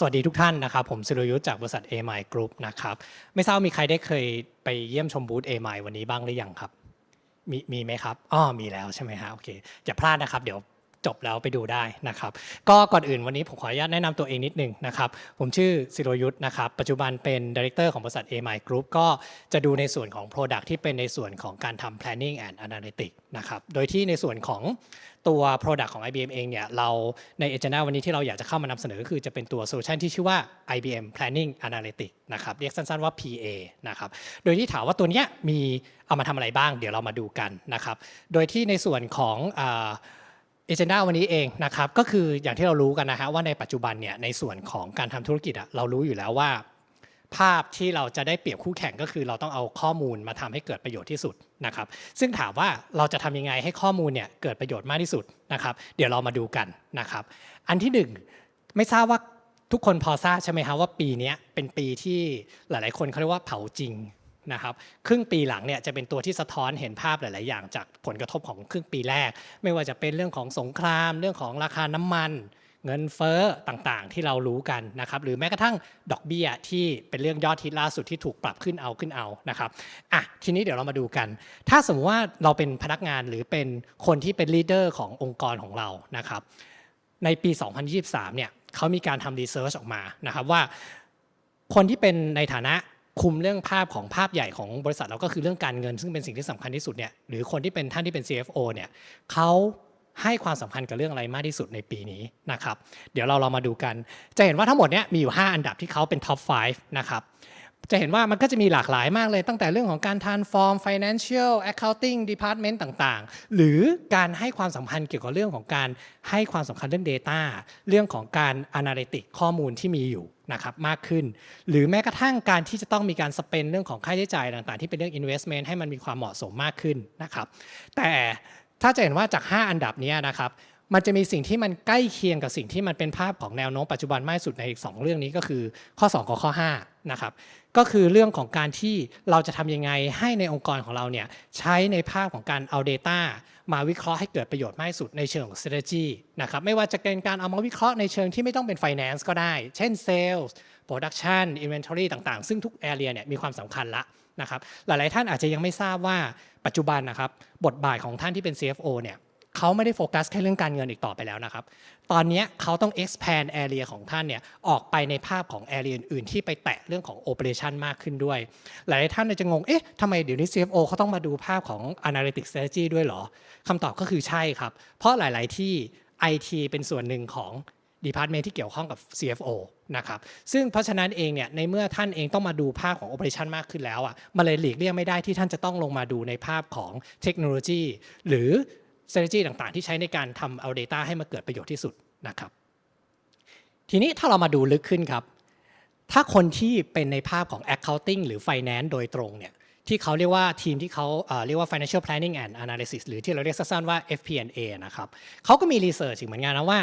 สวัสดีทุกท่านนะครับ ผมสุรยุทธ์จากบริษัท a m i Group นะครับ ไม่ทราบมีใครได้เคยไปเยี่ยมชมบูธ a m i วันนี้บ้างหรือยังครับ มีมีไหมครับอ๋อมีแล้วใช่ไหมฮะโอเคอย่าพลาดนะครับ เดี๋ยวจบแล้วไปดูได้นะครับ ก็ก่อนอื่นวันนี้ผมขออนุญาตแนะนำตัวเองนิดนึงนะครับ ผมชื่อสิรยุทธ์นะครับ ปัจจุบันเป็น Director ของบริษัท a m i Group ก็จะดูในส่วนของ Product ที่เป็นในส่วนของการทำ Planning and Analytics นะครับ โดยที่ในส่วนของ ตัว Product ของ IBM เองเนี่ยเราใน Agenda วันนี้ที่เราอยากจะเข้ามานำเสนอคือจะเป็นตัวโซลูชันที่ชื่อว่า IBM Planning Analytics นะครับเรียกสั้นๆว่า PA นะครับโดยที่ถามว่าตัวเนี้ยมีเอามาทำอะไรบ้าง เดี๋ยวเรามาดูกันนะครับโดยที่ในส่วนของเอเจนดาวันนี้เองนะครับก็คืออย่างที่เรารู้กันนะฮะว่าในปัจจุบันเนี่ยในส่วนของการทำธุรกิจอะเรารู้อยู่แล้วว่า ภาพที่เราจะได้เปรียบคู่แข่งก็คือ เราต้องเอาข้อมูลมาทำให้เกิดประโยชน์ที่สุดนะครับ ซึ่งถามว่าเราจะทำยังไงให้ข้อมูลเนี่ยเกิดประโยชน์มากที่สุดนะครับ เดี๋ยวเรามาดูกันนะครับ อันที่หนึ่งไม่ทราบว่าทุกคนพอทราบใช่ไหมครับว่าปีนี้เป็นปีที่หลาย ๆ คนเขาเรียกว่าเผาจริงนะครับครึ่งปีหลังเนี่ยจะเป็นตัวที่สะท้อนเห็นภาพหลาย ๆ อย่างจากผลกระทบของครึ่งปีแรก ไม่ว่าจะเป็นเรื่องของสงคราม เรื่องของราคาน้ำมัน เงินเฟ้อต่างๆ ที่เรารู้กันนะครับหรือแม้กระทั่งดอกเบี้ยที่เป็นเรื่องยอดฮิตล่าสุดที่ถูกปรับขึ้นเอาขึ้นเอานะครับอะทีนี้เดี๋ยวเรามาดูกัน ถ้าสมมติว่าเราเป็นพนักงานหรือเป็นคนที่เป็นลีดเดอร์ขององค์กรของเรานะครับในปี 2023 เนี่ยเขามีการทำรีเสิร์ชออกมานะครับว่า คนที่เป็นในฐานะคุมเรื่องภาพของภาพใหญ่ของบริษัทเราก็คือเรื่องการเงิน ซึ่งเป็นสิ่งที่สำคัญที่สุดเนี่ยหรือคนที่เป็นท่านที่เป็น CFO เนี่ยเขา ให้ความสำคัญกับเรื่องอะไรมากที่สุดในปีนี้นะครับ เดี๋ยวเราเรามาดูกัน จะเห็นว่าทั้งหมดเนี้ยมีอยู่ 5 อันดับที่เขาเป็นท็อป 5 นะครับ จะเห็นว่ามันก็จะมีหลากหลายมากเลยตั้งแต่เรื่องของการ transform financial accounting department ต่างๆ หรือการให้ความสำคัญเกี่ยวกับเรื่องของการให้ความสำคัญเรื่อง data เรื่องของการ analytic ข้อมูลที่มีอยู่นะครับมากขึ้น หรือแม้กระทั่งการที่จะต้องมีการสเปนเรื่องของค่าใช้จ่ายต่างๆ ที่เป็นเรื่อง investment ให้มันมีความเหมาะสมมากขึ้นนะครับ แต่ ถ้าจะเห็นว่าจาก 5 อันดับนี้นะครับมันจะมีสิ่งที่มันใกล้เคียงกับสิ่งที่มันเป็นภาพของแนวโน้มปัจจุบันมากสุดในอีก2เรื่องนี้ก็คือข้อ 2 กับข้อ5นะครับก็คือเรื่องของการที่เราจะทำยังไงให้ในองค์กรของเราเนี่ยใช้ในภาพของการเอา Data มาวิเคราะห์ให้เกิดประโยชน์มากสุดในเชิงของ strategy นะครับไม่ว่าจะเป็นการเอามาวิเคราะห์ในเชิงที่ไม่ต้องเป็น finance ก็ได้ เช่น sales production inventory ต่างๆ ซึ่งทุก area เนี่ยมีความสำคัญละ นะครับหลายๆท่านอาจจะยังไม่ทราบว่าปัจจุบันนะครับบทบาทของท่านที่เป็น CFO เนี่ยเขาไม่ได้โฟกัสแค่เรื่องการเงินอีกต่อไปแล้วนะครับ ตอนนี้เขาต้อง expand area ของท่านเนี่ยออกไปในภาพของ area อื่นๆ ที่ไปแตะเรื่องของ operation มากขึ้นด้วย หลายๆท่านจะงง เอ๊ะทำไมเดี๋ยวนี้ CFO เขาต้องมาดูภาพของ analytic strategy ด้วยหรอ คำตอบก็คือใช่ครับ เพราะหลาย ๆ ที่ IT เป็นส่วนหนึ่งของ department ที่เกี่ยวข้องกับ CFO นะครับซึ่งเพราะฉะนั้นเองเนี่ยในเมื่อท่านเองต้องมาดูภาพของ operation มากขึ้นแล้วอะมันเลยหลีกเลี่ยงไม่ได้ที่ท่านจะต้องลงมาดูในภาพของเทคโนโลยี หรือ strategy ต่างๆ ที่ใช้ในการทำเอา Data ให้มาเกิดประโยชน์ที่สุดนะครับทีนี้ถ้าเรามาดูลึกขึ้นครับ ถ้าคนที่เป็นในภาพของ accounting หรือ finance โดยตรงเนี่ยที่เขาเรียกว่าทีมที่เขาเรียกว่า financial planning and analysis หรือที่เราเรียกสั้นๆว่า FP&A นะครับเขาก็มี research อีกเหมือนกันนะว่า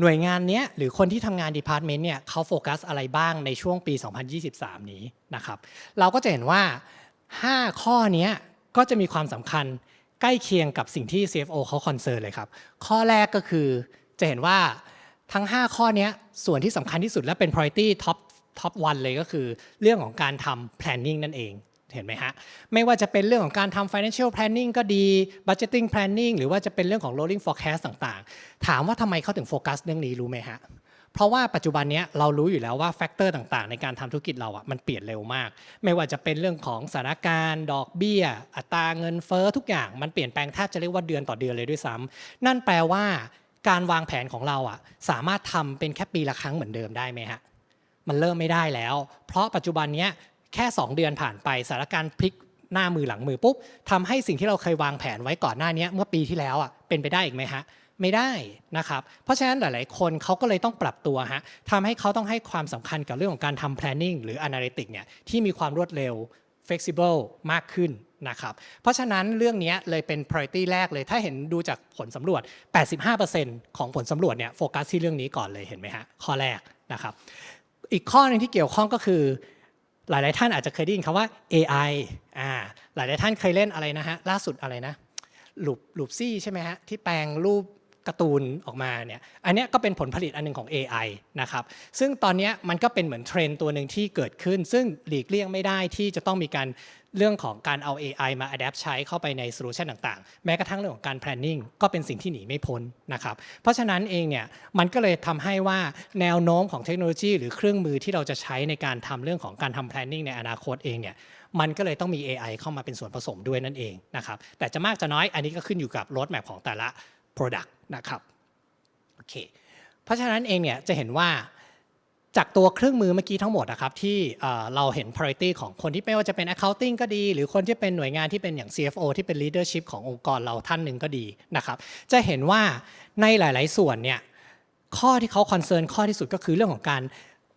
หน่วยงานนี้หรือคนที่ทำงาน department เนี่ยเขาโฟกัสอะไรบ้างในช่วงปี 2023 นี้นะครับเราก็จะเห็นว่า 5 ข้อนี้ก็จะมีความสำคัญใกล้เคียงกับสิ่งที่ CFO เขาคอนเซิร์นเลยครับ ข้อแรกก็คือจะเห็นว่าทั้ง 5 ข้อนี้ส่วนที่สำคัญที่สุดและเป็น priority top top one เลยก็คือเรื่องของการทำ planning นั่นเอง เห็นไหมฮะ ไม่ว่าจะเป็นเรื่องของการทำ financial planning ก็ดี budgeting planning หรือว่าจะเป็นเรื่องของ rolling forecast ต่างๆ ถามว่าทำไมเขาถึงโฟกัสเรื่องนี้รู้ไหมฮะเพราะว่าปัจจุบันนี้เรารู้อยู่แล้วว่าแฟกเตอร์ต่างๆ ในการทำธุรกิจเราอะมันเปลี่ยนเร็วมาก ไม่ว่าจะเป็นเรื่องของสถานการณ์ ดอกเบี้ย อัตราเงินเฟ้อทุกอย่างมันเปลี่ยนแปลงแทบจะเรียกว่าเดือนต่อเดือนเลยด้วยซ้ำนั่นแปลว่า การวางแผนของเราอะสามารถทำเป็นแค่ปีละครั้งเหมือนเดิมได้ไหมฮะมันเริ่มไม่ได้แล้ว เพราะปัจจุบันนี้ แค่ 2 เดือนผ่านไปสถานการณ์พลิกหน้ามือหลังมือปุ๊บทำให้สิ่งที่เราเคยวางแผนไว้ก่อนหน้านี้เมื่อปีที่แล้วอะเป็นไปได้อีกไหมฮะไม่ได้นะครับ เพราะฉะนั้นหลาย ๆ คนเขาก็เลยต้องปรับตัวฮะทำให้เขาต้องให้ความสำคัญกับเรื่องของการทำ planning หรือ analytic เนี่ยที่มีความรวดเร็ว flexible มากขึ้นนะครับ เพราะฉะนั้นเรื่องนี้เลยเป็น priority แรกเลย ถ้าเห็นดูจากผลสำรวจ 85%ของผลสำรวจเนี่ยโฟกัสที่เรื่องนี้ก่อนเลยเห็นไหมฮะข้อแรกนะครับ อีกข้อหนึงที่เกี่ยวข้องก็คือ หลาย ๆ ท่านอาจจะเคยได้ยินคำว่า AI อ่าหลาย ๆ ท่านเคยเล่นอะไรนะฮะล่าสุดอะไรนะลูปลูปซี่ใช่ไหมฮะที่แปลงรูป การ์ตูนออกมาเนี่ยอันนี้ก็เป็นผลผลิตอันหนึงของ AI นะครับซึ่งตอนนี้มันก็เป็นเหมือนเทรนตัวหนึ่งที่เกิดขึ้น ซึ่งหลีกเลี่ยงไม่ได้ที่จะต้องมีการเรื่องของการเอา AI มา adapt ใช้เข้าไปในโซลูชันต่างๆ แม้กระทั่งเรื่องของการ planning ก็เป็นสิ่งที่หนีไม่พ้นนะครับ เพราะฉะนั้นเองเนี่ยมันก็เลยทำให้ว่าแนวโน้มของเทคโนโลยี หรือเครื่องมือที่เราจะใช้ในการทำเรื่องของการทำ planning ในอนาคตเองเนี่ยมันก็เลยต้องมี AI เข้ามาเป็นส่วนผสมด้วยนั่นเองนะครับแต่จะมากจะน้อยอันนี้ก็ขึ้นอยู่กับ road map ของแต่ละ product นะครับโอเคเพราะฉะนั้นเองเนี่ยจะเห็นว่าจากตัวเครื่องมือเมื่อกี้ทั้งหมดนะครับที่เราเห็น priority ของคนที่ไม่ว่าจะเป็น accounting ก็ดี หรือคนที่เป็นหน่วยงานที่เป็นอย่าง CFO ที่เป็น leadership ขององค์กรเราท่านหนึ่งก็ดีนะครับจะเห็นว่าในหลาย ๆ ส่วนเนี่ยข้อที่เขาคอนเซิร์นข้อที่สุดก็คือเรื่องของการ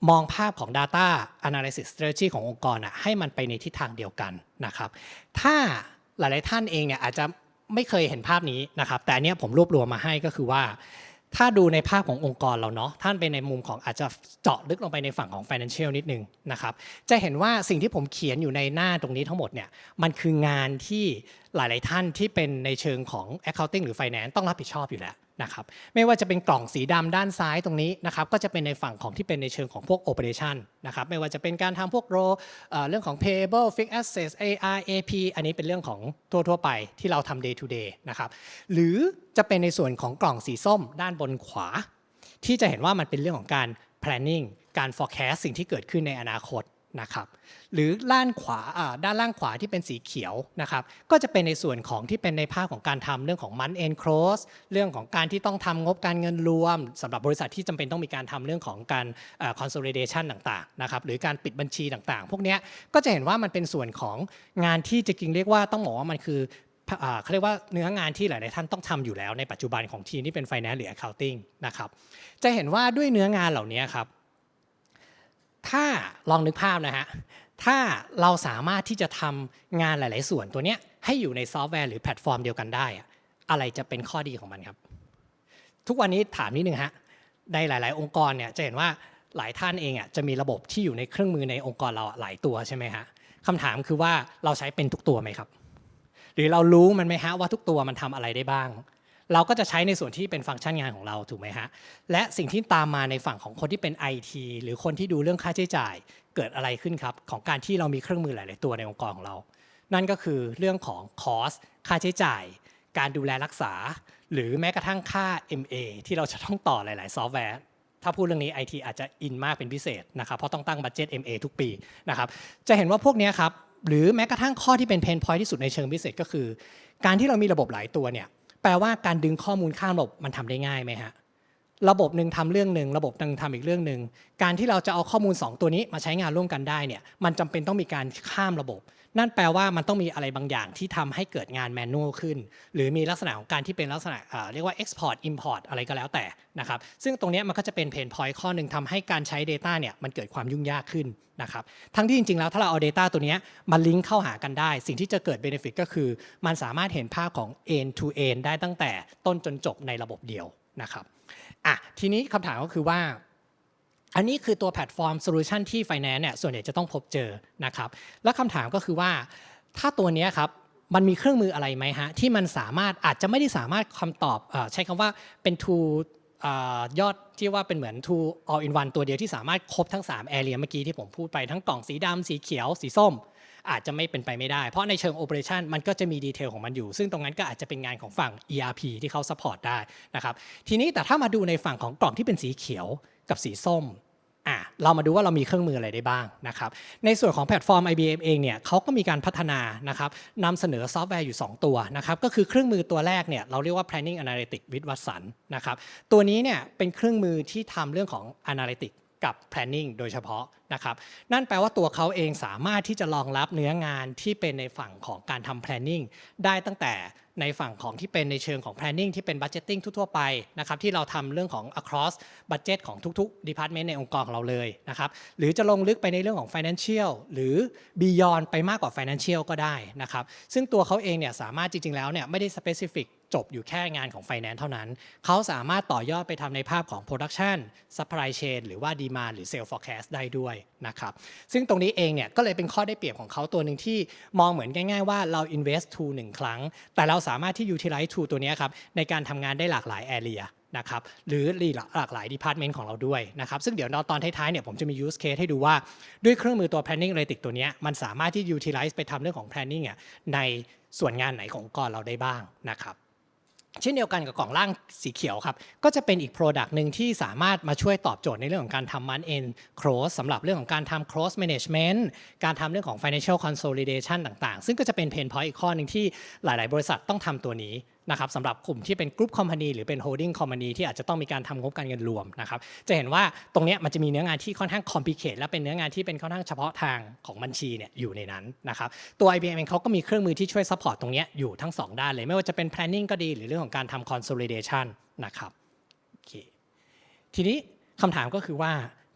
มองภาพของ Data Analysis Strategy ขององค์กรอะให้มันไปในทิศทางเดียวกันนะครับถ้าหลาย ๆ ท่านเองเนี่ยอาจจะ ไม่เคยเห็นภาพนี้นะครับ แต่อันเนี้ยผมรวบรวมมาให้ก็คือว่า ถ้าดูในภาพขององค์กรเราเนาะท่านไปในมุมของอาจจะเจาะลึกลงไปในฝั่งของ Financial นิดนึงนะครับ จะเห็นว่าสิ่งที่ผมเขียนอยู่ในหน้าตรงนี้ทั้งหมดเนี่ยมันคืองานที่หลาย ๆ ท่านที่เป็นในเชิงของ Accounting หรือ Finance ต้องรับผิดชอบอยู่แล้ว นะครับไม่ว่าจะเป็นกล่องสีดำด้านซ้ายตรงนี้นะครับก็จะเป็นในฝั่งของที่เป็นในเชิงของพวก Operation นะครับไม่ว่าจะเป็นการทำพวกโรเรื่องของ Payable Fixed Assets AR AP อันนี้เป็นเรื่องของทั่วๆไปที่เราทำ day to day นะครับหรือจะเป็นในส่วนของกล่องสีส้มด้านบนขวา ที่จะเห็นว่ามันเป็นเรื่องของการ planning การ forecast สิ่งที่เกิดขึ้นในอนาคต นะครับหรือด้านขวาด้านล่างขวาที่เป็นสีเขียวนะครับก็จะเป็นในส่วนของที่เป็นในภาคของการทำเรื่องของ month end close เรื่องของการที่ต้องทำงบการเงินรวมสำหรับบริษัทที่จำเป็นต้องมีการทำเรื่องของการเอ่อ consolidation ต่างๆนะครับหรือการปิดบัญชีต่างๆ พวกนี้ก็จะเห็นว่ามันเป็นส่วนของงานที่จะจริงเรียกว่าต้องบอกว่ามันคือเขาเรียกว่าเนื้องานที่หลาย ๆ ท่านต้องทำอยู่แล้วในปัจจุบันของทีมที่เป็น Finance หรือ Accounting นะครับจะเห็นว่าด้วยเนื้องานเหล่านี้ครับ ถ้าลองนึกภาพนะฮะ ถ้าเราสามารถที่จะทำงานหลาย ๆ ส่วนตัวเนี้ยให้อยู่ในซอฟต์แวร์หรือแพลตฟอร์มเดียวกันได้อะอะไรจะเป็นข้อดีของมันครับ ทุกวันนี้ถามนิดนึงฮะ ในหลาย ๆ องค์กรเนี่ยจะเห็นว่าหลายท่านเองอะจะมีระบบที่อยู่ในเครื่องมือในองค์กรเราหลายตัวใช่ไหมฮะคำถามคือว่าเราใช้เป็นทุกตัวไหมครับ หรือเรารู้มันไหมฮะว่าทุกตัวมันทำอะไรได้บ้าง เราก็จะใช้ในส่วนที่เป็นฟังก์ชันงานของเราถูกไหมฮะและสิ่งที่ตามมาในฝั่งของคนที่เป็น IT หรือคนที่ดูเรื่องค่าใช้จ่ายเกิดอะไรขึ้นครับ ของการที่เรามีเครื่องมือหลาย ๆ ตัวในองค์กรของเรา นั่นก็คือเรื่องของคอสค่าใช้จ่าย การดูแลรักษา หรือแม้กระทั่งค่า MA ที่เราจะต้องต่อหลาย ๆ ซอฟต์แวร์ถ้าพูดเรื่องนี้ IT อาจจะอินมากเป็นพิเศษนะครับเพราะต้องตั้งบัตเจ็ต MA ทุกปีนะครับจะเห็นว่าพวกนี้ครับหรือแม้กระทั่งข้อที่เป็นเพนพอยที่สุดในเชิงพิเศษก็คือ การที่เรามีระบบหลายตัวเนี่ย แปลว่าการดึงข้อมูลข้ามระบบมันทำได้ง่ายไหมฮะระบบหนึ่งทำเรื่องหนึ่งระบบหนึ่งทำอีกเรื่องหนึ่งการที่เราจะเอาข้อมูล 2 ตัวนี้มาใช้งานร่วมกันได้เนี่ยมันจำเป็นต้องมีการข้ามระบบ นั่นแปลว่ามันต้องมีอะไรบางอย่างที่ทำให้เกิดงานแมนนวลขึ้น หรือมีลักษณะของการที่เป็นลักษณะเรียกว่า export import อะไรก็แล้วแต่นะครับซึ่งตรงนี้มันก็จะเป็นเพนพอยต์ข้อหนึ่งทำให้การใช้ Data เนี่ยมันเกิดความยุ่งยากขึ้นนะครับทั้งที่จริงๆแล้วถ้าเราเอา Data ตัวนี้ยมาลิงก์เข้าหากันได้ สิ่งที่จะเกิด Benefit ก็คือ มันสามารถเห็นภาพของ end to end ได้ตั้งแต่ต้นจนจบในระบบเดียวนะครับอะทีนี้คำถามก็คือว่า อันนี้คือตัวแพลตฟอร์มโซลูชันที่ Finance เนี่ยส่วนใหญ่จะต้องพบเจอนะครับแล้วคำถามก็คือว่าถ้าตัวนี้ครับมันมีเครื่องมืออะไรไหมฮะที่มันสามารถอาจจะไม่ได้สามารถคำตอบอใช้คำว่าเป็น tool ยอดที่ว่าเป็นเหมือน tool all in one ตัวเดียวที่สามารถครบทั้ง3 area เมื่อกี้ที่ผมพูดไปทั้งกล่องสีดำสีเขียว สีส้ม อาจจะไม่เป็นไปไม่ได้ เพราะในเชิง operation มันก็จะมีดีเทลของมันอยู่ ซึ่งตรงนั้นก็อาจจะเป็นงานของฝั่ง ERP ที่เขา support ได้นะครับทีนี้แต่ถ้ามาดูในฝั่งของกล่องที่เป็นสีเขียว กับสีส้มอะเรามาดูว่าเรามีเครื่องมืออะไรได้บ้างนะครับในส่วนของแพลตฟอร์ม IBM เองเนี่ยเขาก็มีการพัฒนานะครับนำเสนอซอฟต์แวร์อยู่ 2 ตัวนะครับก็คือเครื่องมือตัวแรกเนี่ยเราเรียกว่า planning analytics with Watson นะครับตัวนี้เนี่ยเป็นเครื่องมือที่ทำเรื่องของ analytics กับ planning โดยเฉพาะนะครับ นั่นแปลว่าตัวเขาเองสามารถที่จะรองรับเนื้องานที่เป็นในฝั่งของการทำ planning ได้ตั้งแต่ ในฝั่งของที่เป็นในเชิงของ planning ที่เป็น budgeting ทั่วๆไปนะครับที่เราทำเรื่องของ across budget ของทุกๆ department ในองค์กรของเราเลยนะครับหรือจะลงลึกไปในเรื่องของ financial หรือ beyond ไปมากกว่า financial ก็ได้นะครับซึ่งตัวเขาเองเนี่ยสามารถจริงๆแล้วเนี่ยไม่ได้ specific จบอยู่แค่งานของ Finance เท่านั้น เขาสามารถต่อยอดไปทำในภาพของ Production Supply Chain หรือว่า Demand หรือ Sales Forecast ได้ด้วยนะครับ ซึ่งตรงนี้เองเนี่ยก็เลยเป็นข้อได้เปรียบของเขาตัวหนึ่งที่มองเหมือนง่ายๆว่าเรา invest tool หนึ่งครั้ง แต่เราสามารถที่ Utilize to ตัวนี้ครับในการทำงานได้หลากหลาย area นะครับหรือหลากหลาย department ของเราด้วยนะครับซึ่งเดี๋ยวตอนท้ายๆเนี่ยผมจะมี use case ให้ดูว่าด้วยเครื่องมือตัว planning analytics ตัวนี้มันสามารถที่ utilize ไปทำเรื่องของ planning ในส่วนงานไหนขององค์กรเราได้บ้างนะครับ เช่นเดียวกันกับกล่องล่างสีเขียวครับ ก็จะเป็นอีก Product หนึ่งที่สามารถมาช่วยตอบโจทย์ในเรื่องของการทำ month end close สำหรับเรื่องของการทำ cross management การทำเรื่องของ financial consolidation ต่างๆ ซึ่งก็จะเป็นเพนพอยต์อีกข้อหนึ่งที่หลาย ๆ บริษัทต้องทำตัวนี้ นะครับสำหรับกลุ่มที่เป็น group company หรือเป็น holding company ที่อาจจะต้องมีการทำงบการเงินรวมนะครับจะเห็นว่าตรงนี้มันจะมีเนื้องานที่ค่อนข้าง complicate และเป็นเนื้องานที่เป็นค่อนข้างเฉพาะทางของบัญชีเนี่ยอยู่ในนั้นนะครับตัว IBM เองเขาก็มีเครื่องมือที่ช่วย support ตตรงนี้อยู่ทั้งสองด้านเลย ไม่ว่าจะเป็น planning ก็ดีหรือเรื่องของการทำ consolidation นะครับโอเคทีนี้คำถามก็คือว่า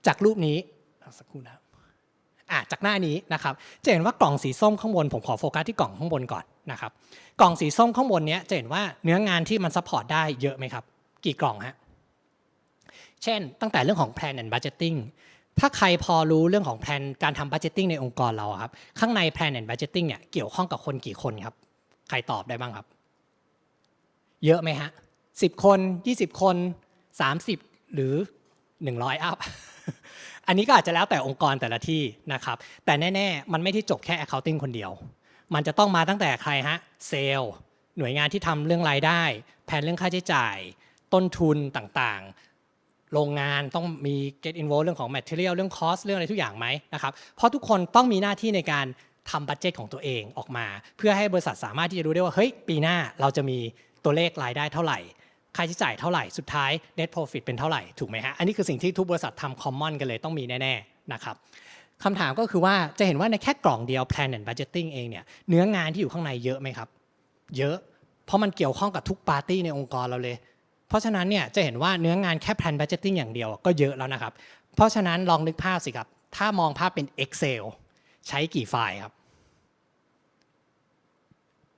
จากรูปนี้สักครู่นะครับอะจากหน้านี้นะครับจะเห็นว่ากล่องสีส้มข้างบนผมขอโฟกัสที่กล่องข้างบนก่อน นะครับกล่องสีส้มข้างบนเนี้ยจะเห็นว่าเนื้องานที่มันซัพพอร์ตได้เยอะไหมครับ กี่กล่องฮะเช่น ตั้งแต่เรื่องของ plan and budgeting ถ้าใครพอรู้เรื่องของแผนการทำ budgeting ในองค์กรเราครับ ข้างใน plan and budgeting เนี่ยเกี่ยวข้องกับคนกี่คนครับ ใครตอบได้บ้างครับ เยอะไหมฮะสิบคน 20 คน 30 หรือ 100 อัพอันนี้ก็อาจจะแล้วแต่องค์กรแต่ละที่นะครับ แต่แน่ ๆ มันไม่ได้จบแค่ accounting คนเดียว มันจะต้องมาตั้งแต่ใครฮะเซลล์หน่วยงานที่ทำเรื่องรายได้ แผนเรื่องค่าใช้จ่าย ต้นทุนต่างๆ โรงงานต้องมี get involved เรื่องของ material เรื่อง cost เรื่องอะไรทุกอย่างไหมนะครับ เพราะทุกคนต้องมีหน้าที่ในการทำบัตเจตของตัวเองออกมา เพื่อให้บริษัทสามารถที่จะรู้ได้ว่าเฮ้ยปีหน้าเราจะมีตัวเลขรายได้เท่าไหร่ค่าใช้จ่ายเท่าไหร่สุดท้าย net profit เป็นเท่าไหร่ถูกไหมฮะอันนี้คือสิ่งที่ทุกบริษัททำ common กันเลยต้องมีแน่ๆนะครับ คำถามก็คือว่าจะเห็นว่าในแค่กล่องเดียว plan and budgeting เองเนี่ยเนื้องานที่อยู่ข้างในเยอะไหมครับ เยอะ เพราะมันเกี่ยวข้องกับทุกปาร์ตี้ในองค์กรเราเลย เพราะฉะนั้นเนี่ยจะเห็นว่าเนื้องานแค่ plan budgeting อย่างเดียวก็เยอะแล้วนะครับ เพราะฉะนั้นลองนึกภาพสิครับ ถ้ามองภาพเป็น Excel ใช้กี่ไฟล์ครับ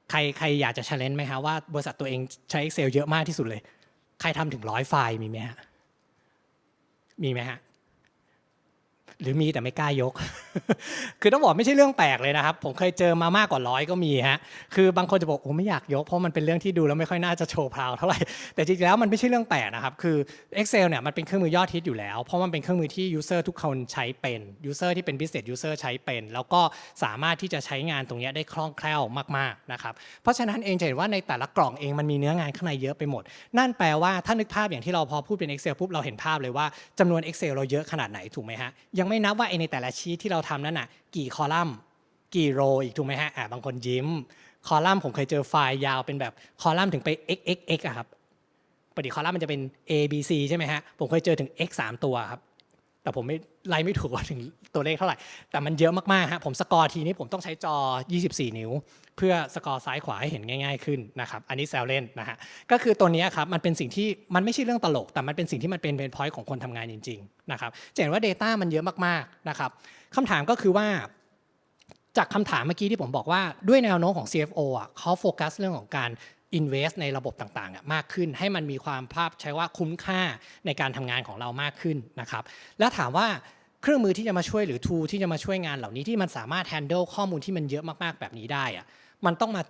ใครใครอยากจะ challenge ไหมฮะว่าบริษัทตัวเองใช้ Excel เยอะมากที่สุดเลย ใครทำถึงร้อยไฟล์มีไหมฮะมีไหมฮะ หรือมีแต่ไม่กล้ายก คือต้องบอกไม่ใช่เรื่องแปลกเลยนะครับ ผมเคยเจอมามากกว่าร้อยก็มีฮะ คือบางคนจะบอกโอ้ไม่อยากยก เพราะมันเป็นเรื่องที่ดูแล้วไม่ค่อยน่าจะโชว์พราวเท่าไหร่ แต่จริงๆแล้วมันไม่ใช่เรื่องแปลกนะครับ คือ Excel เนี่ยมันเป็นเครื่องมือยอดฮิตอยู่แล้ว เพราะมันเป็นเครื่องมือที่ user ทุกคนใช้เป็น user ที่เป็น business user ใช้เป็น แล้วก็สามารถที่จะใช้งานตรงนี้ได้คล่องแคล่วมากๆนะครับ เพราะฉะนั้นเองจะเห็นว่าในแต่ละกล่องเองมันมีเนื้องานข้างในเยอะไปหมด นั่นแปลว่าถ้านึกภาพอย่างที่เราพอพูดเป็น Excel ปุ๊บเราเห็นภาพเลยว่าจำนวน Excel เราเยอะขนาดไหนถูกไหมฮะยงไม่นับว่าในแต่ละชีทที่เราทำนั่นน่ะ กี่คอลัมน์กี่โรอีกถูกไหมฮะอ่าบางคนยิ้ม คอลัมน์ผมเคยเจอไฟล์ยาวเป็นแบบคอลัมน์ถึงไป x x x อะครับปกติคอลัมน์มันจะเป็น a b c ใช่ไหมฮะผมเคยเจอถึง x 3 ตัวครับ แต่ผมไม่ไล่ไม่ถูกว่าถึงตัวเลขเท่าไหร่ แต่มันเยอะมากๆฮะผมสกอร์ทีนี้ผมต้องใช้จอ 24 นิ้ว เพื่อสกอร์ซ้ายขวาให้เห็นง่ายๆขึ้นนะครับ อันนี้แซวเล่นนะฮะ ก็คือตัวนี้ครับมันเป็นสิ่งที่มันไม่ใช่เรื่องตลก แต่มันเป็นสิ่งที่มันเป็นเป็นพอยต์ของคนทำงานจริงๆนะครับจะเห็นว่า Data มันเยอะมากๆนะครับคำถามก็คือว่าจากคำถามเมื่อกี้ที่ผมบอกว่าด้วยแนวโน้มของ CFO อะเขาโฟกัสเรื่องของการ invest ในระบบต่างๆอะมากขึ้น ให้มันมีความภาพใช้ว่าคุ้มค่าในการทำงานของเรามากขึ้นนะครับ แล้วถามว่าเครื่องมือที่จะมาช่วยหรือ tool ที่จะมาช่วยงานเหล่านี้ที่มันสามารถ handle ข้อมูลที่มันเยอะมากๆแบบนี้ได้อะมันต้องมา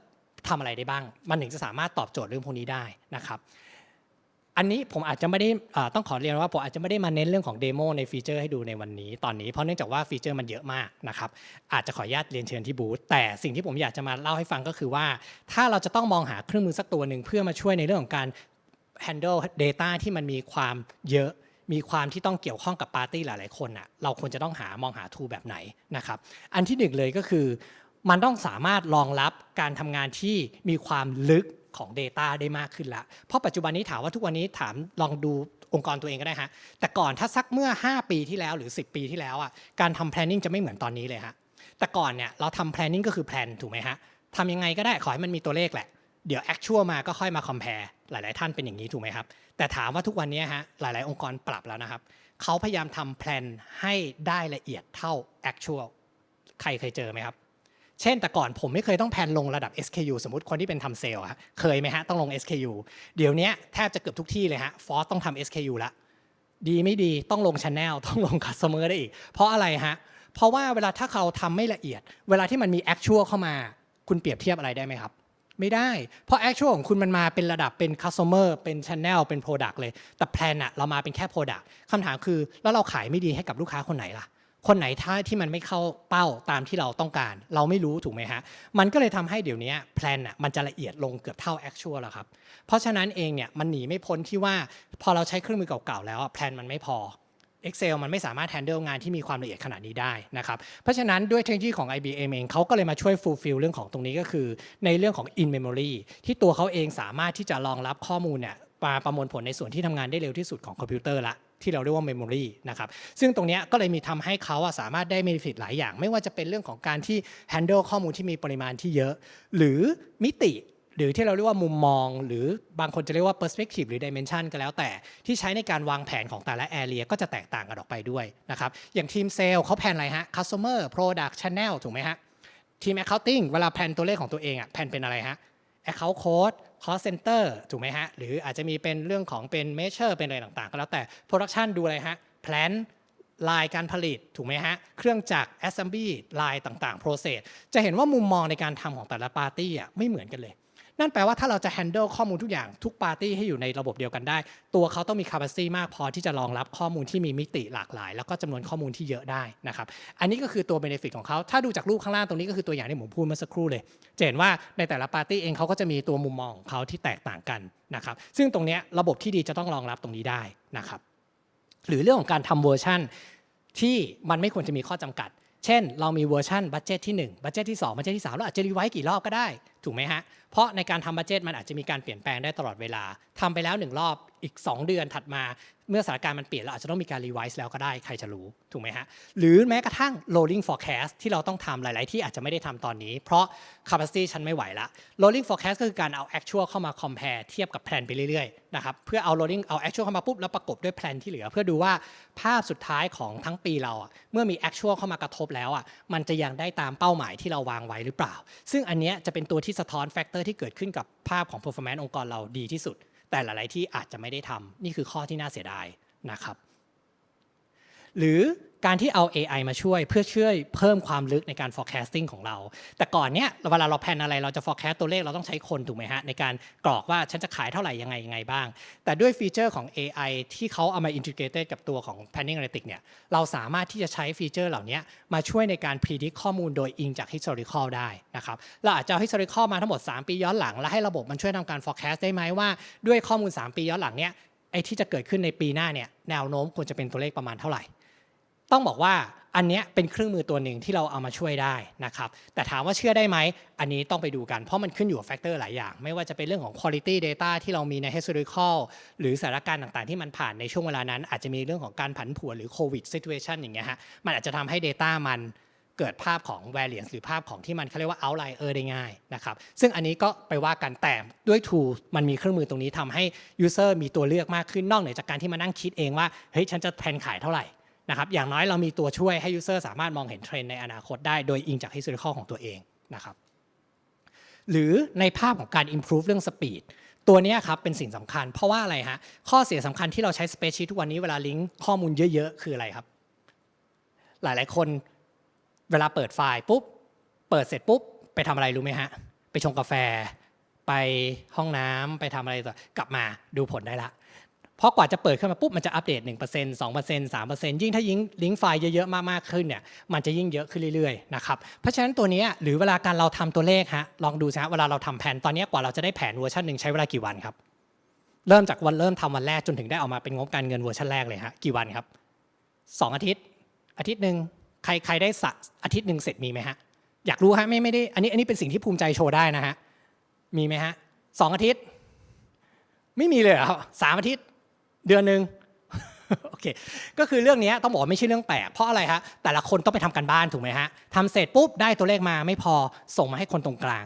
ทำอะไรได้บ้าง มันถึงจะสามารถตอบโจทย์เรื่องพวกนี้ได้นะครับ อันนี้ผมอาจจะไม่ได้ต้องขอเรียนว่าผมอาจจะไม่ได้มาเน้นเรื่องของเดโมในฟีเจอร์ให้ดูในวันนี้ตอนนี้เพราะเนื่องจากว่าฟีเจอร์มันเยอะมากนะครับอาจจะขออนุญาตเรียนเชิญที่บูธแต่สิ่งที่ผมอยากจะมาเล่าให้ฟังก็คือว่า ถ้าเราจะต้องมองหาเครื่องมือสักตัวหนึ่งเพื่อมาช่วยในเรื่องของการ handle data ที่มันมีความเยอะมีความที่ต้องเกี่ยวข้องกับปาร์ตี้หลาย ๆ คนน่ะเราควรจะต้องหามองหา tool แบบไหนนะครับอันที่หนึ่งเลยก็คือ มันต้องสามารถรองรับการทำงานที่มีความลึก ของ Data ได้มากขึ้นละ เพราะปัจจุบันนี้ถามว่าทุกวันนี้ถามลองดูองค์กรตัวเองก็ได้ฮะ แต่ก่อนถ้าสักเมื่อ 5 ปีที่แล้วหรือ 10 ปีที่แล้วอะการทำ planning จะไม่เหมือนตอนนี้เลยฮะ แต่ก่อนเนี่ยเราทำ planning ก็คือ plan ถูกไหมฮะทำยังไงก็ได้ขอให้มันมีตัวเลขแหละ เดี๋ยว actual มาก็ค่อยมา compare หลาย ๆ ท่านเป็นอย่างนี้ถูกไหมครับ แต่ถามว่าทุกวันนี้ฮะหลาย ๆ องค์กรปรับแล้วนะครับเขาพยายามทำ plan ให้ได้ละเอียดเท่า actual ใครเคยเจอไหมครับ เช่นแต่ก่อนผมไม่เคยต้องแพนลงระดับ SKU สมมติคนที่เป็นทำเซลล์อะเคยไหมฮะต้องลง SKU เดี๋ยวนี้แทบจะเกือบทุกที่เลยฮะฟอสต้องทำ SKU ละดีไม่ดีต้องลง Channel ต้องลง Customer ได้อีก เพราะอะไรฮะเพราะว่าเวลาถ้าเราทำไม่ละเอียด เวลาที่มันมี Actual เข้ามา คุณเปรียบเทียบอะไรได้ไหมครับ ไม่ได้ เพราะ Actual ของคุณมันมาเป็นระดับเป็น Customer เป็น Channel เป็น Product เลย แต่แพลนอะเรามาเป็นแค่ Product คำถามคือแล้วเราขายไม่ดีให้กับลูกค้าคนไหนล่ะ คนไหนถ้าที่มันไม่เข้าเป้าตามที่เราต้องการ เราไม่รู้ถูกไหมฮะ มันก็เลยทำให้เดี๋ยวนี้แพลนอะมันจะละเอียดลงเกือบเท่า actual แล้วครับ เพราะฉะนั้นเองเนี่ยมันหนีไม่พ้นที่ว่าพอเราใช้เครื่องมือเก่าๆแล้วแพลนมันไม่พอ Excel มันไม่สามารถ handle งานที่มีความละเอียดขนาดนี้ได้นะครับ เพราะฉะนั้นด้วยเทคโนโลยีของ IBM เองเขาก็เลยมาช่วย fulfill เรื่องของตรงนี้ก็คือ ในเรื่องของ in memory ที่ตัวเขาเองสามารถที่จะรองรับข้อมูลเนี่ยมาประมวลผลในส่วนที่ทำงานได้เร็วที่สุดของคอมพิวเตอร์ละ ที่เราเรียกว่า memory นะครับซึ่งตรงนี้ก็เลยมีทำให้เขาอะสามารถได้ benefit หลายอย่าง ไม่ว่าจะเป็นเรื่องของการที่ handle ข้อมูลที่มีปริมาณที่เยอะ หรือมิติหรือที่เราเรียกว่ามุมมอง หรือบางคนจะเรียกว่า perspective หรือ dimension ก็แล้วแต่ ที่ใช้ในการวางแผนของแต่ละ area ก็จะแตกต่างกันออกไปด้วยนะครับอย่างทีมเซลล์เขาแผนอะไรฮะ customer product channel ถูกไหมฮะทีม accounting เวลาแผนตัวเลขของตัวเองอะแผนเป็นอะไรฮะ account code cost center ถูกไหมฮะ หรืออาจจะมีเป็นเรื่องของเป็น measure เป็นอะไรต่างๆ ก็แล้วแต่ production ดูอะไรฮะ plan ลายการผลิตถูกไหมฮะ เครื่องจักร assembly ลายต่างๆ process จะเห็นว่ามุมมองในการทำของแต่ละปาร์ตี้อะไม่เหมือนกันเลย นั่นแปลว่าถ้าเราจะ handle ข้อมูลทุกอย่างทุกปาร์ตี้ให้อยู่ในระบบเดียวกันได้ ตัวเขาต้องมี capacity มากพอที่จะรองรับข้อมูลที่มีมิติหลากหลาย แล้วก็จำนวนข้อมูลที่เยอะได้นะครับอันนี้ก็คือตัว benefit ของเขาถ้าดูจากรูปข้างล่างตรงนี้ก็คือตัวอย่างที่ผมพูดเมื่อสักครู่เลยจะเห็นว่าในแต่ละปาร์ตี้เองเขาก็จะมีตัวมุมมองของเขาที่แตกต่างกันนะครับซึ่งตรงนี้ระบบที่ดีจะต้องรองรับตรงนี้ได้นะครับหรือเรื่องของการทำเวอร์ชันที่มันไม่ควรจะมีข้อจำกัด เช่น เรามีเวอร์ชันบัตเจตที่1บัตเจตที่2บัตเจตที่ 3 เราอาจจะรีไวซ์กี่รอบก็ได้ ถูกไหมฮะ เพราะในการทำบัตเจตมันอาจจะมีการเปลี่ยนแปลงได้ตลอดเวลาทำไปแล้วหนึ่งรอบ อีก 2 เดือนถัดมา เมื่อสถานการณ์มันเปลี่ยนเราอาจจะต้องมีการรีไวซ์แล้วก็ได้ใครจะรู้ถูกไหมฮะหรือแม้กระทั่ง rolling forecast ที่เราต้องทำหลาย ๆ ที่อาจจะไม่ได้ทำตอนนี้ เพราะ capacity ฉันไม่ไหวละ rolling forecast ก็คือการเอา actual เข้ามา compare เทียบกับแพลนไปเรื่อย ๆ นะครับเพื่อเอา rolling เอา actual เข้ามาปุ๊บแล้วประกบด้วยแพลนที่เหลือ เพื่อดูว่าภาพสุดท้ายของทั้งปีเราอะเมื่อมี actual เข้ามากระทบแล้วอะมันจะยังได้ตามเป้าหมายที่เราวางไว้หรือเปล่า ซึ่งอันเนี้ยจะเป็นตัวที่สะท้อนแฟกเตอร์ที่เกิดขึ้นกับภาพของ performance องค์กรเราดีที่สุด แต่หลาย ๆ ที่อาจจะไม่ได้ทำนี่คือข้อที่น่าเสียดายนะครับ หรือ การที่เอา AI มาช่วยเพื่อช่วยเพิ่มความลึกในการ forecasting ของเรา แต่ก่อนเนี้ยเวลาเราแพนอะไรเราจะ forecast ตัวเลขเราต้องใช้คนถูกไหมฮะในการกรอกว่าฉันจะขายเท่าไหร่ยังไงยังไงบ้าง แต่ด้วยฟีเจอร์ของ AI ที่เขาเอามา integrated กับตัวของ planning analytics เนี่ยเราสามารถที่จะใช้ฟีเจอร์เหล่านี้มาช่วยในการ predict ข้อมูลโดยอิงจาก historical ได้นะครับเราอาจจะเอา historical มาทั้งหมด 3 ปีย้อนหลัง แล้วให้ระบบมันช่วยทำการ forecast ได้ไหมว่าด้วยข้อมูล 3 ปีย้อนหลังเนี้ยไอ้ที่จะเกิดขึ้นในปีหน้าเนี่ยแนวโน้มควรจะเป็นตัวเลขประมาณเท่าไหร่ ต้องบอกว่าอันเนี้ยเป็นเครื่องมือตัวหนึ่งที่เราเอามาช่วยได้นะครับ แต่ถามว่าเชื่อได้ไหม อันนี้ต้องไปดูกัน เพราะมันขึ้นอยู่กับแฟกเตอร์หลายอย่าง ไม่ว่าจะเป็นเรื่องของ quality data ที่เรามีใน historical หรือสถานการณ์ต่างๆ ที่มันผ่านในช่วงเวลานั้น อาจจะมีเรื่องของการผันผวนหรือ covid situation อย่างเงี้ยฮะ มันอาจจะทำให้ data มันเกิดภาพของ variance หรือภาพของที่มันเขาเรียกว่า outlier ได้ง่ายนะครับ ซึ่งอันนี้ก็ไปว่ากันแต่ด้วย tool มันมีเครื่องมือตรงนี้ทำให้ user มีตัวเลือกมากขึ้นนอกเหนือจากการที่มานั่งคิดเองว่า เฮ้ย ฉันจะแพนขายเท่าไหร่ นะครับอย่างน้อยเรามีตัวช่วยให้ user สามารถมองเห็นเทรนในอนาคตได้โดยอิงจาก historical ของตัวเองนะครับหรือในภาพของการ improve เรื่อง speed ตัวนี้ครับเป็นสิ่งสำคัญ เพราะว่าอะไรฮะข้อเสียสำคัญที่เราใช้ spreadsheet ทุกวันนี้เวลาลิงก์ข้อมูลเยอะ ๆ คืออะไรครับ หลายๆ คนเวลาเปิดไฟล์ปุ๊บ เปิดเสร็จปุ๊บ ไปทำอะไรรู้ไหมฮะ ไปชงกาแฟ ไปห้องน้ำไปทำอะไรต่อกลับมาดูผลได้ละ เพราะกว่าจะเปิดขึ้นมาปุ๊บมันจะอัปเดต 1% 2% 3%ยิ่งถ้ายิ่งลิงก์ไฟล์เยอะๆ มากๆ ขึ้นเนี่ยมันจะยิ่งเยอะขึ้นเรื่อยๆนะครับเพราะฉะนั้นตัวนี้หรือเวลาการเราทำตัวเลขฮะลองดูสิฮะเวลาเราทำแผนตอนนี้กว่าเราจะได้แผนเวอร์ชันหนึ่งใช้เวลากี่วันครับเริ่มจากวันเริ่มทำวันแรกจนถึงได้ออกมาเป็นงบการเงินเวอร์ชันแรกเลยฮะกี่วันครับสองอาทิตย์ อาทิตย์หนึ่งใครใครได้สะอาทิตย์หนึ่งเสร็จมีไหมฮะอยากรู้ฮะไม่ไม่ได้อันนี้อันนี้เป็นสิ่งที่ภูมิใจโชว์ได้นะฮะมีไหมฮะสองอาทิตย์ ไม่มีเลยเหรอครับสามอาทิตย์ เดือนหนึ่งโอเค ก็คือเรื่องนี้ต้องบอกไม่ใช่เรื่องแปลก เพราะอะไรฮะ แต่ละคนต้องไปทำกันบ้านถูกไหมฮะทำเสร็จปุ๊บได้ตัวเลขมาไม่พอส่งมาให้คนตรงกลาง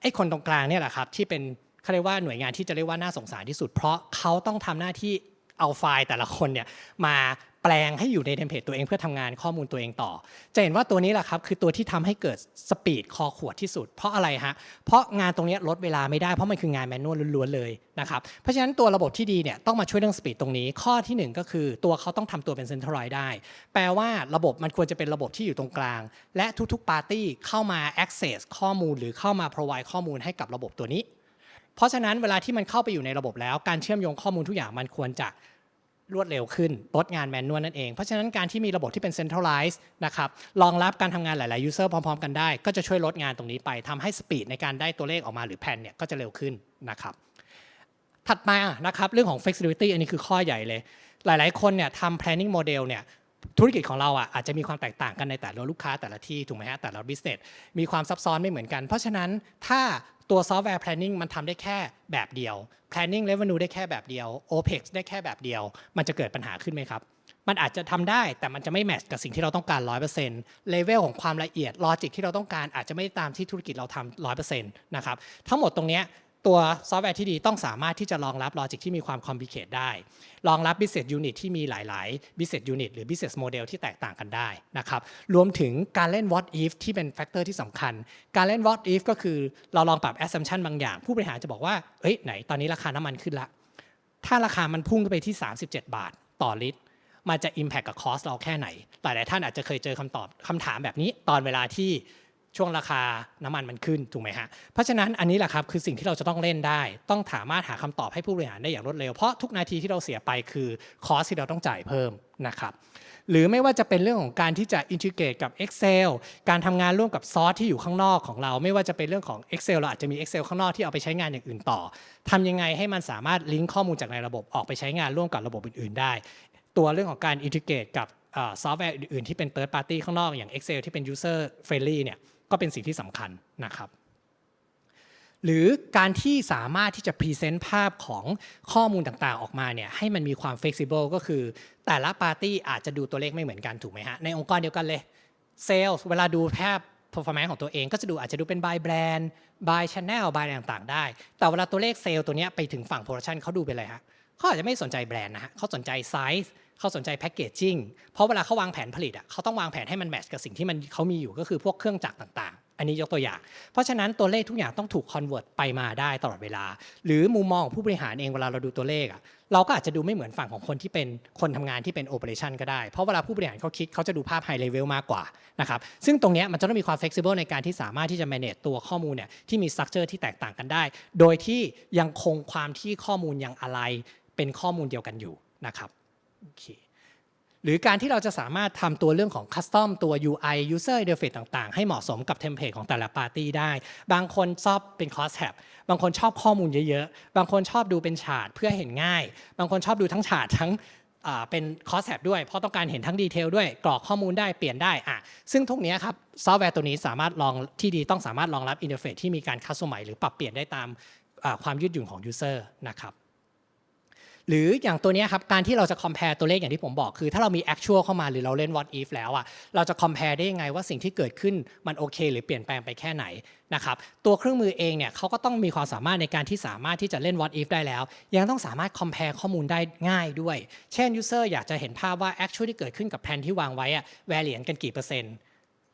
ไอ้คนตรงกลางเนี่ยแหละครับที่เป็นเขาเรียกว่าหน่วยงานที่จะเรียกว่าน่าสงสารที่สุด เพราะเขาต้องทำหน้าที่เอาไฟล์แต่ละคนเนี่ยมา แปลงให้อยู่ในเทมเพลตตัวเองเพื่อทำงานข้อมูลตัวเองต่อ จะเห็นว่าตัวนี้แหละครับคือตัวที่ทำให้เกิดสปีดคอขวดที่สุด เพราะอะไรฮะ เพราะงานตรงนี้ลดเวลาไม่ได้เพราะมันคืองานแมนนวลล้วนๆเลยนะครับ เพราะฉะนั้นตัวระบบที่ดีเนี่ยต้องมาช่วยเรื่องสปีดตรงนี้ ข้อทีหนึ่1 ก็คือตัวเขาต้องทำตัวเป็นเซ็นทรัลไลได้ แปลว่าระบบมันควรจะเป็นระบบที่อยู่ตรงกลาง และทุกๆปาร์ตี้เข้ามา access ข้อมูล หรือเข้ามา provide ข้อมูลให้กับระบบตัวนี้ เพราะฉะนั้นเวลาที่มันเข้าไปอยู่ในระบบแล้วการเชื่อมโยงข้อมูลทุกอย่างมันควรจะ รวดเร็วขึ้นลดงานแมนนวลนั่นเอง เพราะฉะนั้นการที่มีระบบที่เป็น centralized นะครับรองรับการทำงานหลายๆ user พร้อม ๆ กันได้ ก็จะช่วยลดงานตรงนี้ไปทำให้สปีดในการได้ตัวเลขออกมาหรือแผ่นเนี่ยก็จะเร็วขึ้นนะครับถัดมานะครับเรื่องของ flexibility อันนี้คือข้อใหญ่เลย หลาย ๆ คนเนี่ยทำ planning model เนี่ยธุรกิจของเราอะอาจจะมีความแตกต่างกันในแต่ละลูกค้าแต่ละที่ถูกไหมฮะแต่ละ business มีความซับซ้อนไม่เหมือนกัน เพราะฉะนั้นถ้า ตัวซอฟต์แวร์ planning มันทำได้แค่แบบเดียว planning revenue ได้แค่แบบเดียว opex ได้แค่แบบเดียว มันจะเกิดปัญหาขึ้นไหมครับ มันอาจจะทำได้แต่มันจะไม่แมทช์กับสิ่งที่เราต้องการ 100%เลเวลของความละเอียดลอจิกที่เราต้องการอาจจะไม่ได้ตามที่ธุรกิจเราทำ100%นะครับทั้งหมดตรงนี้ ตัวซอฟต์แวร์ที่ดีต้องสามารถที่จะรองรับลอจิกที่มีความคอมพลีเคทได้ รองรับ business unit ที่มีหลาย ๆ business unit หรือ business model ที่แตกต่างกันได้นะครับ รวมถึงการเล่น what if ที่เป็นแฟกเตอร์ที่สำคัญ การเล่น what if ก็คือเราลองปรับ assumption บางอย่าง ผู้บริหารจะบอกว่า เอ้ยไหนตอนนี้ราคาน้ำมันขึ้นละ ถ้าราคามันพุ่งขึ้นไปที่ 37 บาท ต่อลิตรมันจะ impact กับ cost เราแค่ไหน หลาย ๆ ท่านอาจจะเคยเจอคำตอบคำถามแบบนี้ตอนเวลาที่ ช่วงราคาน้ำมันมันขึ้นถูกไหมฮะเพราะฉะนั้นอันนี้แหละครับคือสิ่งที่เราจะต้องเล่นได้ ต้องสามารถหาคำตอบให้ผู้บริหารได้อย่างรวดเร็วเพราะทุกนาทีที่เราเสียไปคือคอสที่เราต้องจ่ายเพิ่มนะครับหรือไม่ว่าจะเป็นเรื่องของการที่จะอินทิเกรตกับ Excel การทำงานร่วมกับซอสที่อยู่ข้างนอกของเรา ไม่ว่าจะเป็นเรื่องของ Excel เราอาจจะมี Excel ข้างนอกที่เอาไปใช้งานอย่างอื่นต่อทำยังไงให้มันสามารถลิงก์ข้อมูลจากในระบบออกไปใช้งานร่วมกับระบบอื่น ๆ ได้ ตัวเรื่องของการอินทิเกรตกับซอฟต์แวร์อื่นๆที่เป็น third party ข้างนอกอย่าง Excel ที่เป็น user friendly เนี่ย ก็เป็นสิ่งที่สำคัญนะครับ หรือการที่สามารถที่จะพรีเซนต์ภาพของข้อมูลต่างๆออกมาเนี่ยให้มันมีความ flexible ก็คือ แต่ละปาร์ตี้อาจจะดูตัวเลขไม่เหมือนกันถูกไหมฮะ ในองค์กรเดียวกันเลยเซลล์เวลาดูภาพ performance ของตัวเองก็จะดูอาจจะดูเป็น by brand by channel by อะไรต่างๆ ได้ แต่เวลาตัวเลขเซลล์ตัวนี้ไปถึงฝั่ง production เขาดูเป็นอะไรฮะเขาอาจจะไม่สนใจแบรนด์นะฮะเขาสนใจไซส์ เขาสนใจแพ c เกจจิ้งเพราะเวลาเขาวางแผนผลิตอะเขาต้องวางแผนให้มันแมทช์กับสิ่งที่มันเขามีอยู่ก็คือพวกเครื่องจักรต่างๆ อันนี้ยกตัวอย่าง เพราะฉะนั้นตัวเลขทุกอย่างต้องถูกคอนเวิร์ตไปมาได้ตลอดเวลา หรือมุมมองของผู้บริหารเองเวลาเราดูตัวเลขอะเราก็อาจจะดูไม่เหมือนฝั่งของคนที่เป็นคนทำงานที่เป็นโอเปอเรชันก็ได้ เพราะเวลาผู้บริหารเขาคิดเขาจะดูภาพไฮเลเวลมากกว่านะครับซึ่งตรงนี้มันจะต้องมีความ flexible ในการที่สามารถที่จะ manage ตัวข้อมูลเนี่ยที่มี structure ที่แตกต่างกันได้ โดยที่ยังคงความที่ข้อมูลยังอะไรเป็นข้อมูลเดียวกันอยู่นะครับ โอเคหรือการที่เราจะสามารถทำตัวเรื่องของคัสตอมตัว UI user interface ต่างๆ ให้เหมาะสมกับเทมเพลตของแต่ละปาร์ตี้ได้ บางคนชอบเป็นคอสแท็บบางคนชอบข้อมูลเยอะๆ บางคนชอบดูเป็นฉาดเพื่อเห็นง่าย บางคนชอบดูทั้งฉาดทั้งเป็นคอสแท็บด้วย เพราะต้องการเห็นทั้งดีเทลด้วย กรอกข้อมูลได้เปลี่ยนได้อะซึ่งทุกเนี้ยครับซอฟต์แวร์ตัวนี้สามารถลองที่ดีต้องสามารถรองรับอินเทอร์เฟซที่มีการคัสตอมไมหรือปรับเปลี่ยนได้ตามความยืดหยุ่นของยูเซอร์นะครับ หรืออย่างตัวนี้ครับการที่เราจะ compare ตัวเลขอย่างที่ผมบอกคือ ถ้าเรามี actual เข้ามาหรือเราเล่น what if แล้วอะเราจะ compare ได้ยังไงว่าสิ่งที่เกิดขึ้นมันโอเค หรือเปลี่ยนแปลงไปแค่ไหนนะครับตัวเครื่องมือเองเนี่ยเขาก็ต้องมีความสามารถในการที่สามารถที่จะเล่น what if ได้แล้ว ยังต้องสามารถ compare ข้อมูลได้ง่ายด้วย เช่น user อยากจะเห็นภาพว่า actual ที่เกิดขึ้นกับแผนที่วางไว้อะ variance กันกี่เปอร์เซ็นต์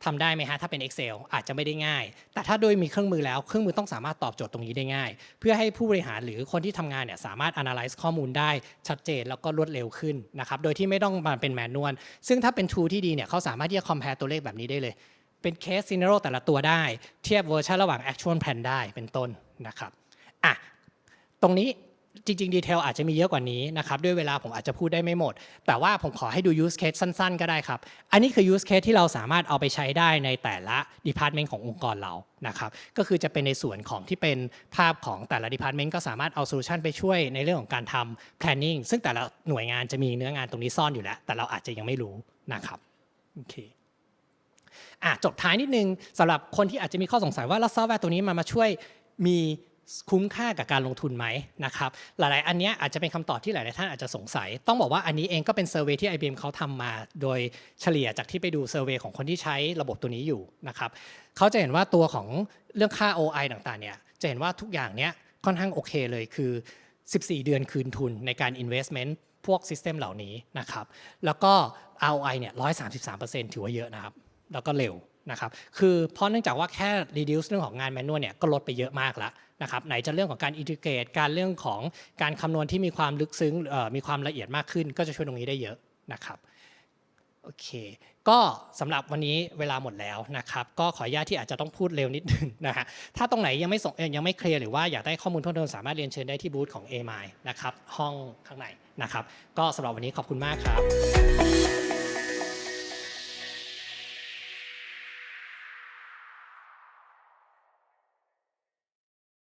ทำได้ไหมฮะถ้าเป็น Excel อาจจะไม่ได้ง่าย แต่ถ้าโดยมีเครื่องมือแล้วเครื่องมือต้องสามารถตอบโจทย์ตรงนี้ได้ง่าย เพื่อให้ผู้บริหารหรือคนที่ทำงานเนี่ยสามารถ analyze ข้อมูลได้ชัดเจนแล้วก็รวดเร็วขึ้นนะครับโดยที่ไม่ต้องมาเป็นแมนนวลซึ่งถ้าเป็น tool ที่ดีเนี่ยเขาสามารถที่จะ compare ตัวเลขแบบนี้ได้เลย เป็นเคส scenario แต่ละตัวได้ เทียบเวอร์ชันระหว่าง actual plan ได้เป็นต้นนะครับอะตรงนี้ จริงๆ ดีเทลอาจจะมีเยอะกว่านี้นะครับ ด้วยเวลาผมอาจจะพูดได้ไม่หมด แต่ว่าผมขอให้ดู use case สั้นๆ ก็ได้ครับ อันนี้คือ use case ที่เราสามารถเอาไปใช้ได้ในแต่ละ department ขององค์กรเรานะครับ ก็คือจะเป็นในส่วนของที่เป็นภาพของแต่ละ department ก็สามารถเอา solution ไปช่วยในเรื่องของการทำ planning ซึ่งแต่ละหน่วยงานจะมีเนื้องานตรงนี้ซ่อนอยู่แล้ว แต่เราอาจจะยังไม่รู้นะครับโอเคอะจบท้ายนิดนึงสำหรับคนที่อาจจะมีข้อสงสัยว่าแล้วซอฟต์แวร์ตัวนี้มันมาช่วยมี คุ้มค่ากับการลงทุนไหมนะครับหลาย ๆ อันนี้อาจจะเป็นคำตอบที่หลาย ๆ ท่านอาจจะสงสัย ต้องบอกว่าอันนี้เองก็เป็นเซอร์เวยที่ IBM เขาทำมา โดยเฉลี่ยจากที่ไปดูเซอร์เวยของคนที่ใช้ระบบตัวนี้อยู่นะครับเขาจะเห็นว่าตัวของเรื่องค่า OI ต่าง ๆ เนี่ยจะเห็นว่าทุกอย่างเนี้ยค่อนข้างโอเคเลยคือ 14 เดือนคืนทุนในการ investment พวกซิสเต็มเหล่านี้นะครับแล้วก็ ROI เนี่ย133%ถือว่าเยอะนะครับแล้วก็เร็ว นะครับคือเพราะเนื่องจากว่าแค่ reduce เรื่องของงานแมนนวลเนี่ยก็ลดไปเยอะมากแล้วนะครับไหนจะเรื่องของการ integrate การเรื่องของการคำนวณที่มีความลึกซึ้งมีความละเอียดมากขึ้น ก็จะช่วยตรงนี้ได้เยอะนะครับโอเค ก็สำหรับวันนี้เวลาหมดแล้วนะครับ ก็ขออนุญาตที่อาจจะต้องพูดเร็วนิดนึงนะฮะ ถ้าตรงไหนยังไม่ส่งยังไม่เคลียร์หรือว่าอยากได้ข้อมูลเพิ่มเติมสามารถเรียนเชิญได้ที่บูธของ a m i นะครับ ห้องข้างในนะครับ ก็สำหรับวันนี้ขอบคุณมากครับ